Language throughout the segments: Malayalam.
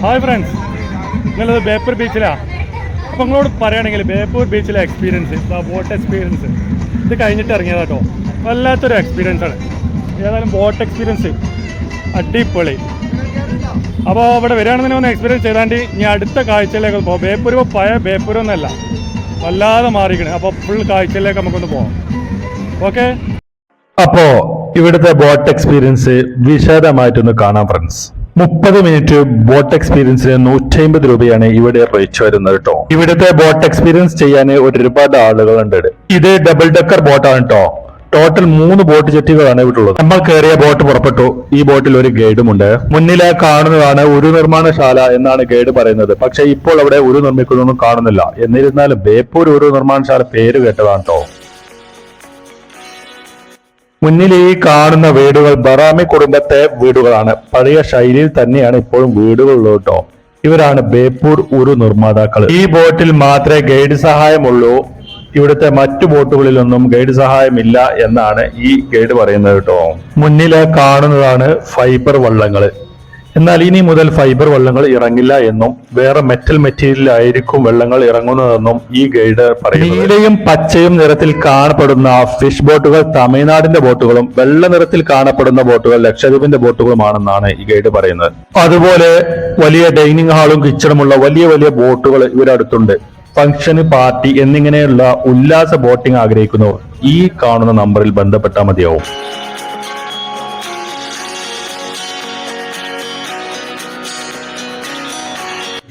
ഹായ് ഫ്രണ്ട്സ് നിങ്ങളത് ബേപ്പൂർ ബീച്ചിലാണ് അപ്പോൾ നിങ്ങളോട് പറയുകയാണെങ്കിൽ ബേപ്പൂർ ബീച്ചിലെ എക്സ്പീരിയൻസ് ബോട്ട് എക്സ്പീരിയൻസ് ഇത് കഴിഞ്ഞിട്ട് ഇറങ്ങിയതാ കേട്ടോ വല്ലാത്തൊരു എക്സ്പീരിയൻസ് ആണ്. ഏതായാലും ബോട്ട് എക്സ്പീരിയൻസ് അടിപൊളി. അപ്പോൾ ഇവിടെ വരികയാണെന്ന് ഒന്ന് എക്സ്പീരിയൻസ് ചെയ്താണ്ട് ഇനി അടുത്ത കാഴ്ചയിലേക്ക് പോകാം. ബേപ്പൂർ പഴയ ബേപ്പൂർ ഒന്നല്ല വല്ലാതെ മാറിക്കണേ അപ്പോൾ ഫുൾ കാഴ്ചയിലേക്ക് നമുക്കൊന്ന് പോകാം ഓക്കെ അപ്പോൾ ഇവിടുത്തെ ബോട്ട് എക്സ്പീരിയൻസ് വിശദമായിട്ടൊന്ന് കാണാം ഫ്രണ്ട്സ് മുപ്പത് മിനിറ്റ് ബോട്ട് എക്സ്പീരിയൻസിന് നൂറ്റി അമ്പത് രൂപയാണ് ഇവിടെ റേറ്റ് വരുന്നത് കേട്ടോ ഇവിടുത്തെ ബോട്ട് എക്സ്പീരിയൻസ് ചെയ്യാൻ ഒരുപാട് ആളുകളുണ്ട്. ഇത് ഡബിൾ ഡെക്കർ ബോട്ടാണ് കേട്ടോ ടോട്ടൽ മൂന്ന് ബോട്ട് ജെട്ടികളാണ് ഇവിടെ ഉള്ളത്. നമ്മൾ കയറിയ ബോട്ട് പുറപ്പെട്ടു. ഈ ബോട്ടിൽ ഒരു ഗൈഡും ഉണ്ട്. മുന്നിലെ കാണുന്നതാണ് ഒരു നിർമ്മാണശാല എന്നാണ് ഗൈഡ് പറയുന്നത്. പക്ഷെ ഇപ്പോൾ അവിടെ ഒരു നിർമ്മിക്കുന്നൊന്നും കാണുന്നില്ല. എന്നിരുന്നാലും ബേപ്പൂർ ഒരു നിർമ്മാണശാല പേര് കേട്ടതാണ് കേട്ടോ മുന്നിൽ ഈ കാണുന്ന വീടുകൾ ബറാമി കുടുംബത്തെ വീടുകളാണ്. പഴയ ശൈലിയിൽ തന്നെയാണ് ഇപ്പോഴും വീടുകളുള്ളത് കേട്ടോ. ഇവരാണ് ബേപ്പൂർ ഉരു നിർമ്മാതാക്കൾ. ഈ ബോട്ടിൽ മാത്രമേ ഗൈഡ് സഹായമുള്ളൂ. ഇവിടുത്തെ മറ്റു ബോട്ടുകളിലൊന്നും ഗൈഡ് സഹായമില്ല എന്നാണ് ഈ ഗൈഡ് പറയുന്നത് കേട്ടോ. മുന്നിൽ കാണുന്നതാണ് ഫൈബർ വള്ളങ്ങൾ എന്നാൽ ഇനി മുതൽ ഫൈബർ വെള്ളങ്ങൾ ഇറങ്ങില്ല എന്നും വേറെ മെറ്റൽ മെറ്റീരിയൽ ആയിരിക്കും വെള്ളങ്ങൾ ഇറങ്ങുന്നതെന്നും ഈ ഗൈഡ് പറയുന്നു നീലയും പച്ചയും നിറത്തിൽ കാണപ്പെടുന്ന ഫിഷ് ബോട്ടുകൾ തമിഴ്നാടിന്റെ ബോട്ടുകളും വെള്ള നിറത്തിൽ കാണപ്പെടുന്ന ബോട്ടുകൾ ലക്ഷദ്വീപിന്റെ ബോട്ടുകളുമാണെന്നാണ് ഈ ഗൈഡ് പറയുന്നത്. അതുപോലെ വലിയ ഡൈനിങ് ഹാളും കിച്ചണുമുള്ള വലിയ വലിയ ബോട്ടുകൾ ഇവരടുത്തുണ്ട് ഫംഗ്ഷന് പാർട്ടി എന്നിങ്ങനെയുള്ള ഉല്ലാസ ബോട്ടിംഗ് ആഗ്രഹിക്കുന്നവർ ഈ കാണുന്ന നമ്പറിൽ ബന്ധപ്പെട്ടാൽ മതിയാവും.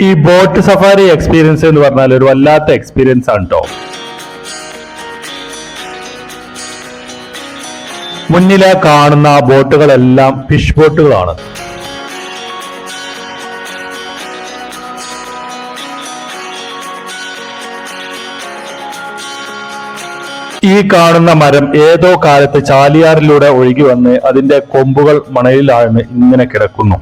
ഈ ബോട്ട് സഫാരി എക്സ്പീരിയൻസ് എന്ന് പറഞ്ഞാൽ ഒരു വല്ലാത്ത എക്സ്പീരിയൻസ് ആണ് കേട്ടോ മുന്നിലെ കാണുന്ന ആ ബോട്ടുകളെല്ലാം ഫിഷ് ബോട്ടുകളാണ്. ഈ കാണുന്ന മരം ഏതോ കാലത്ത് ചാലിയാറിലൂടെ ഒഴുകി വന്ന് അതിന്റെ കൊമ്പുകൾ മണലിലാണ് ഇങ്ങനെ കിടക്കുന്നു.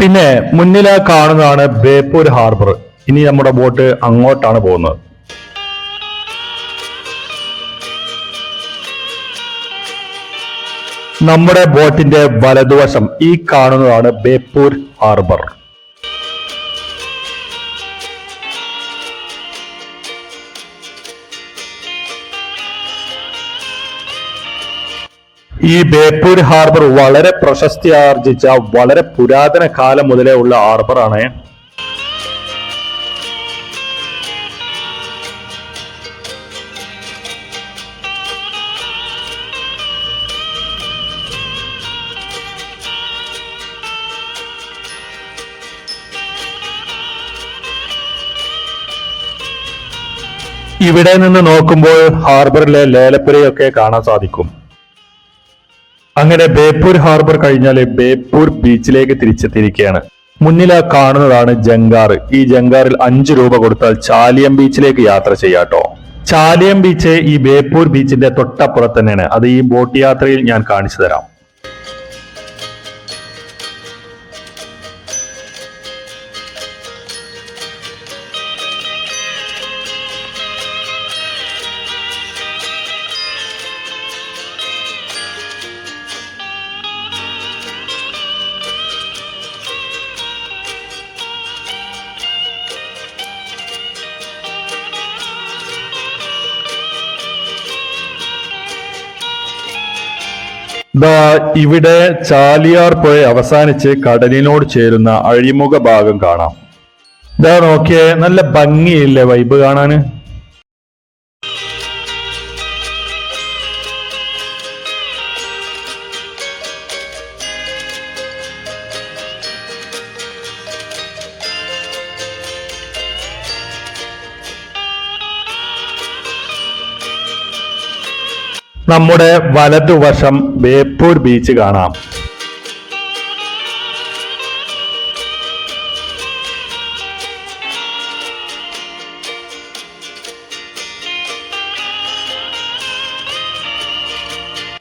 പിന്നെ മുന്നില കാണുന്നതാണ് ബേപ്പൂർ ഹാർബർ. ഇനി നമ്മുടെ ബോട്ട് അങ്ങോട്ടാണ് പോകുന്നത്. നമ്മുടെ ബോട്ടിന്റെ വലതുവശം ഈ കാണുന്നതാണ് ബേപ്പൂർ ഹാർബർ. ഈ ബേപ്പൂർ ഹാർബർ വളരെ പ്രശസ്തി ആർജിച്ച വളരെ പുരാതന കാലം മുതലേ ഉള്ള ഹാർബറാണ്. ഇവിടെ നിന്ന് നോക്കുമ്പോൾ ഹാർബറിലെ ലേലപ്പുരയൊക്കെ കാണാൻ സാധിക്കും. അങ്ങനെ ബേപ്പൂർ ഹാർബർ കഴിഞ്ഞാൽ ബേപ്പൂർ ബീച്ചിലേക്ക് തിരിച്ചെത്തിയിരിക്കുകയാണ്. മുന്നിലാ കാണുന്നതാണ് ജങ്കാർ ഈ ജങ്കാറിൽ അഞ്ച് രൂപ കൊടുത്താൽ ചാലിയം ബീച്ചിലേക്ക് യാത്ര ചെയ്യാട്ടോ ചാലിയം ബീച്ച് ഈ ബേപ്പൂർ ബീച്ചിന്റെ തൊട്ടപ്പുറത്ത് തന്നെയാണ്. അത് ഈ ബോട്ട് യാത്രയിൽ ഞാൻ കാണിച്ചു തരാം. ദാ ഇവിടെ ചാലിയാർ പുഴ അവസാനിച്ച് കടലിനോട് ചേരുന്ന അഴിമുഖ ഭാഗം കാണാം. ഇതാ നോക്കിയേ നല്ല ഭംഗിയില്ലേ വൈബ് കാണാന്? നമ്മുടെ വലതുവശം ബേപ്പൂർ ബീച്ച് കാണാം.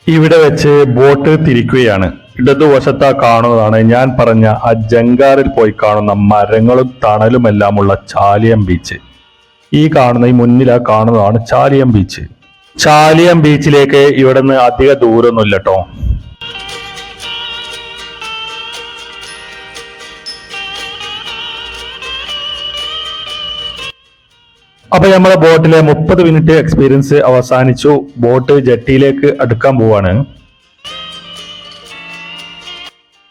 ഇവിടെ വെച്ച് ബോട്ട് തിരിക്കുകയാണ്. ഇടതുവശത്താ കാണുന്നതാണ് ഞാൻ പറഞ്ഞ ആ ജങ്കാറിൽ പോയി കാണുന്ന മരങ്ങളും തണലുമെല്ലാമുള്ള ചാലിയം ബീച്ച് ഈ കാണുന്ന ഈ മുന്നിലാ കാണുന്നതാണ് ചാലിയം ബീച്ച് ചാലിയം ബീച്ചിലേക്ക് ഇവിടുന്ന് അധിക ദൂരമൊന്നുമില്ല കേട്ടോ അപ്പൊ നമ്മളെ ബോട്ടിലെ മുപ്പത് മിനിറ്റ് എക്സ്പീരിയൻസ് അവസാനിച്ചു. ബോട്ട് ജെട്ടിയിലേക്ക് അടുക്കാൻ പോവാണ്.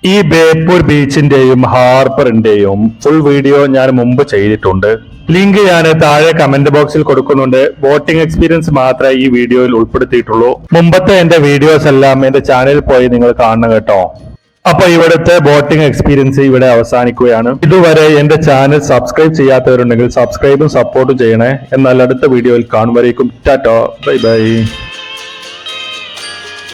ഈ ബേപ്പൂർ ബീച്ചിന്റെയും ഹാർബറിന്റെയും ഫുൾ വീഡിയോ ഞാൻ മുമ്പ് ചെയ്തിട്ടുണ്ട്. ലിങ്ക് ഞാൻ താഴെ കമന്റ് ബോക്സിൽ കൊടുക്കുന്നുണ്ട്. ബോട്ടിംഗ് എക്സ്പീരിയൻസ് മാത്രമേ ഈ വീഡിയോയിൽ ഉൾപ്പെടുത്തിയിട്ടുള്ളൂ. മുമ്പത്തെ എന്റെ വീഡിയോസ് എല്ലാം എന്റെ ചാനലിൽ പോയി നിങ്ങൾ കാണണം കേട്ടോ. അപ്പൊ ഇവിടുത്തെ ബോട്ടിംഗ് എക്സ്പീരിയൻസ് ഇവിടെ അവസാനിക്കുകയാണ്. ഇതുവരെ എന്റെ ചാനൽ സബ്സ്ക്രൈബ് ചെയ്യാത്തവരുണ്ടെങ്കിൽ സബ്സ്ക്രൈബും സപ്പോർട്ടും ചെയ്യണേ. എന്നാൽ അടുത്ത വീഡിയോയിൽ കാണുമ്പോഴേക്കും ടാറ്റോ ബൈ ബൈ